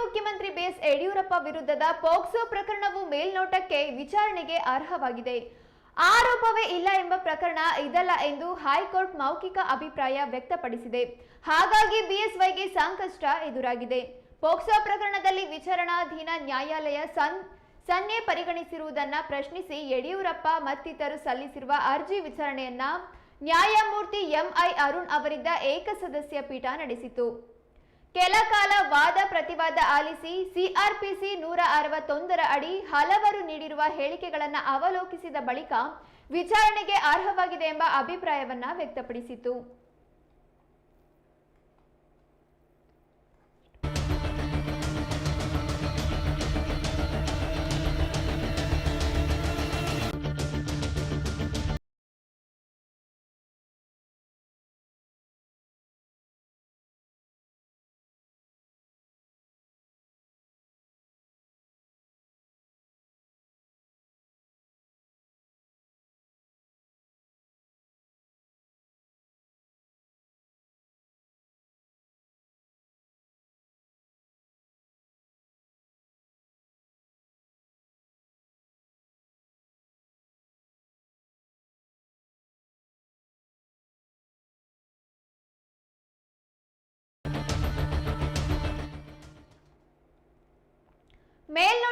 ಮುಖ್ಯಮಂತ್ರಿ ಬಿಎಸ್ ಯಡಿಯೂರಪ್ಪ ವಿರುದ್ಧದ ಪೋಕ್ಸೋ ಪ್ರಕರಣವು ಮೇಲ್ನೋಟಕ್ಕೆ ವಿಚಾರಣೆಗೆ ಅರ್ಹವಾಗಿದೆ. ಆರೋಪವೇ ಇಲ್ಲ ಎಂಬ ಪ್ರಕರಣ ಇದಲ್ಲ ಎಂದು ಹೈಕೋರ್ಟ್ ಮೌಖಿಕ ಅಭಿಪ್ರಾಯ ವ್ಯಕ್ತಪಡಿಸಿದೆ. ಹಾಗಾಗಿ ಬಿಎಸ್ವೈಗೆ ಸಂಕಷ್ಟ ಎದುರಾಗಿದೆ. ಪೋಕ್ಸೋ ಪ್ರಕರಣದಲ್ಲಿ ವಿಚಾರಣಾಧೀನ ನ್ಯಾಯಾಲಯ ಸನ್, ಸನ್ನೆ ಪರಿಗಣಿಸಿರುವುದನ್ನ ಪ್ರಶ್ನಿಸಿ ಯಡಿಯೂರಪ್ಪ ಮತ್ತಿತರರು ಸಲ್ಲಿಸಿರುವ ಅರ್ಜಿ ವಿಚಾರಣೆಯನ್ನ ನ್ಯಾಯಮೂರ್ತಿ ಎಂಐ ಅರುಣ್ ಅವರಿದ್ದ ಏಕಸದಸ್ಯ ಪೀಠ ನಡೆಸಿತು ಕೆಲ ಕಾಲ ವಾದ ಪ್ರತಿವಾದ ಆಲಿಸಿ ಸಿಆರ್ಪಿಸಿ ನೂರ ಅರವತ್ತೊಂದರ ಅಡಿ ಹಲವರು ನೀಡಿರುವ ಹೇಳಿಕೆಗಳನ್ನು ಅವಲೋಕಿಸಿದ ಬಳಿಕ ವಿಚಾರಣೆಗೆ ಅರ್ಹವಾಗಿದೆ ಎಂಬ ಅಭಿಪ್ರಾಯವನ್ನ ವ್ಯಕ್ತಪಡಿಸಿತು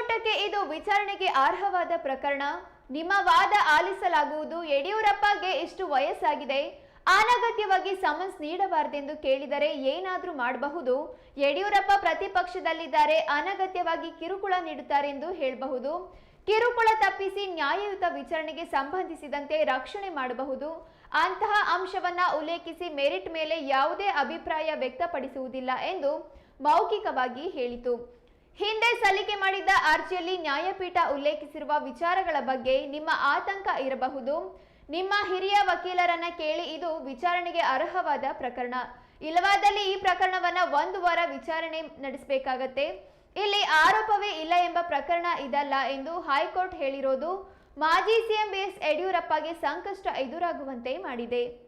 ಮೇಲ್ನೋಟಕ್ಕೆ ಇದು ವಿಚಾರಣೆಗೆ ಅರ್ಹವಾದ ಪ್ರಕರಣ. ನಿಮ್ಮ ವಾದ ಆಲಿಸಲಾಗುವುದು. ಯಡಿಯೂರಪ್ಪಗೆ ಇಷ್ಟು ವಯಸ್ಸಾಗಿದೆ. ಅನಗತ್ಯವಾಗಿ ಸಮನ್ಸ್ ನೀಡಬಾರದೆಂದು ಕೇಳಿದರೆ ಏನಾದರೂ ಮಾಡಬಹುದು. ಯಡಿಯೂರಪ್ಪ ಪ್ರತಿಪಕ್ಷದಲ್ಲಿದ್ದಾರೆ. ಅನಗತ್ಯವಾಗಿ ಕಿರುಕುಳ ನೀಡುತ್ತಾರೆಂದು ಹೇಳಬಹುದು. ಕಿರುಕುಳ ತಪ್ಪಿಸಿ ನ್ಯಾಯಯುತ ವಿಚಾರಣೆಗೆ ಸಂಬಂಧಿಸಿದಂತೆ ರಕ್ಷಣೆ ಮಾಡಬಹುದು. ಅಂತಹ ಅಂಶವನ್ನ ಉಲ್ಲೇಖಿಸಿ ಮೆರಿಟ್ ಮೇಲೆ ಯಾವುದೇ ಅಭಿಪ್ರಾಯ ವ್ಯಕ್ತಪಡಿಸುವುದಿಲ್ಲ ಎಂದು ಮೌಖಿಕವಾಗಿ ಹೇಳಿತು. ಹಿಂದೆ ಸಲ್ಲಿಕೆ ಮಾಡಿದ್ದ ಅರ್ಜಿಯಲ್ಲಿ ನ್ಯಾಯಪೀಠ ಉಲ್ಲೇಖಿಸಿರುವ ವಿಚಾರಗಳ ಬಗ್ಗೆ ನಿಮ್ಮ ಆತಂಕ ಇರಬಹುದು. ನಿಮ್ಮ ಹಿರಿಯ ವಕೀಲರನ್ನ ಕೇಳಿ ಇದು ವಿಚಾರಣೆಗೆ ಅರ್ಹವಾದ ಪ್ರಕರಣ. ಇಲ್ಲವಾದಲ್ಲಿ ಈ ಪ್ರಕರಣವನ್ನ ಒಂದು ವಾರ ವಿಚಾರಣೆ ನಡೆಸಬೇಕಾಗತ್ತೆ. ಇಲ್ಲಿ ಆರೋಪವೇ ಇಲ್ಲ ಎಂಬ ಪ್ರಕರಣ ಇದಲ್ಲ ಎಂದು ಹೈಕೋರ್ಟ್ ಹೇಳಿರೋದು. ಮಾಜಿ ಸಿಎಂ ಬಿಎಸ್ ಯಡಿಯೂರಪ್ಪಗೆ ಸಂಕಷ್ಟ ಎದುರಾಗುವಂತೆ ಮಾಡಿದೆ.